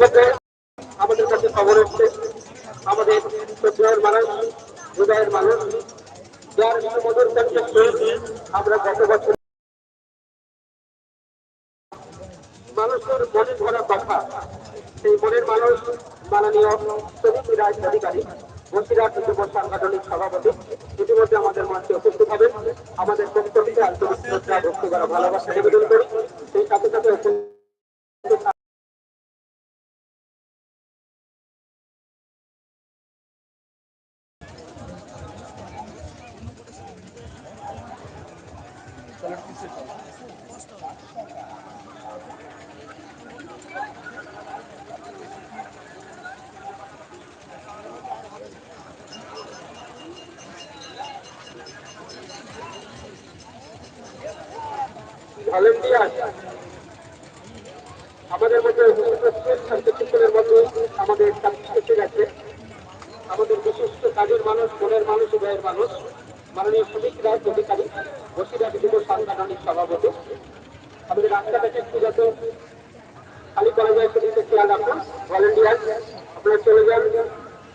আমাদের কাছে খবর এসছে। আমাদের শ্রদ্ধার মানুষ, হৃদয়ের মানুষ। যার মধুর কাছে আমরা গত বছর মানুষের মনে ধরা কথা, সেই মনের মানুষ, মাননীয় শ্রমিক রাজ অধিকারী বসিরহাট যুব সাংগঠনিক সভাপতি। ইতিমধ্যে আমাদের মঞ্চে উপস্থিত হবেন। আমাদের বক্তব্যকে আন্তরিক শ্রদ্ধা, ভক্তি করা ভালোবাসা নিবেদন করি। সেই সাথে সাথে আমাদের মধ্যে শান্তিশৃঙ্খলের মধ্যে আমাদের গেছে আমাদের বিশিষ্ট কাজের মানুষ মনের মানুষ উদয়ের মানুষ। মাননীয় শ্রমিক রাজ অধিকারী বসিরহাট যুব সাংগঠনিক সভাপতি। আমাদের রাস্তাটাকে একটু যাতে খালি করা যায় সেদিকে খেয়াল রাখুন। ভলেন্টিয়ার আপনারা চলে যান।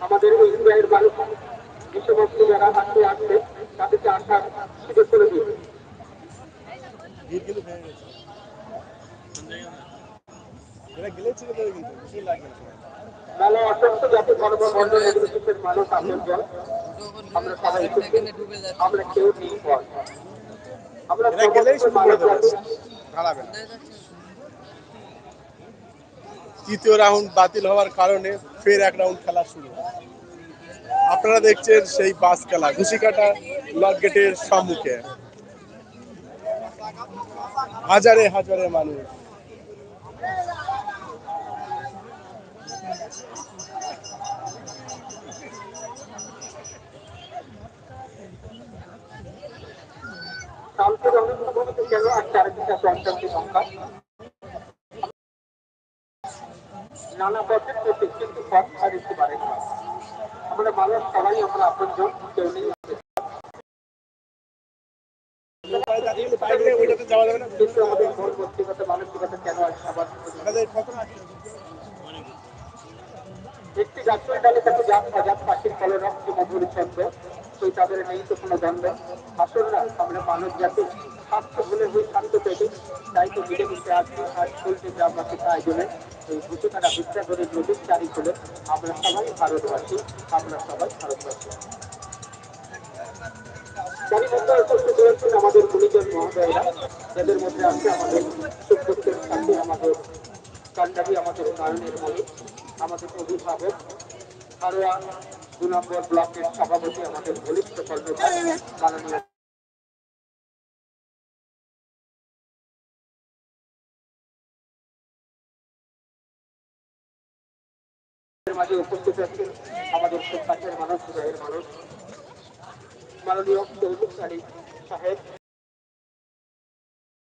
আমাদের এই উদয়ের মানুষ সমস্ত যারা আসতে আসছে তাদেরকে আসার সুযোগ করে দিন। মেলা অসংখ্য জাতি ধর্ম বর্ণ নির্বিশেষের মানুষ জল আমরা সবাই আমরা কেউ নেই। আমরা গেলেই শুরু করে দেবে মানুষ আছি। দাঁড়াবে না। তৃতীয় রাউন্ড বাতিল হওয়ার কারণে ফের এক রাউন্ড খেলা শুরু আপনারা দেখছেন সেই বাস খেলা ঘুষিকাটা লক গেটের সম্মুখে। হাজারে হাজারে মানুষ। নানা পথের প্রতীক কিন্তু পথ আর পারে আমরা মানুষ সবাই আমরা আপনজন কেউ নেই? একটি গাছের ডালে তাকে জাত হাজার পাখির কলরব যে মধুর ছন্দ সেই তাদের নেই তো কোনো দ্বন্দ্ব আসল না, আমরা মানব জাতি, স্বার্থ ভুলে হয়ে শান্ত পেতে, তাই তো মিলেমিশে আছি, আর চলছে গ্রামবাসী আয়োজনে এই ভূতকাটা ভিক্ষা করে নদীর চারি খুলে আমরা সবাই ভারতবাসী, আমরা সবাই ভারতবাসী। আমাদের গুণীজন মহোদয়রা, যাদের মধ্যে আছে আমাদের সুপ্রত্যের সাথে, আমাদের কান্ডারি, আমাদের উন্নয়নের মনে আমাদের অভিভাবক, হারোয়া দু নম্বর ব্লকের সভাপতি আমাদের বলিষ্ঠ কর্মকর্তা মাঝে উপস্থিত আছেন আমাদের কাছের মানুষ হৃদয়ের মানুষ মাননীয় চৌধুরী সাহেব।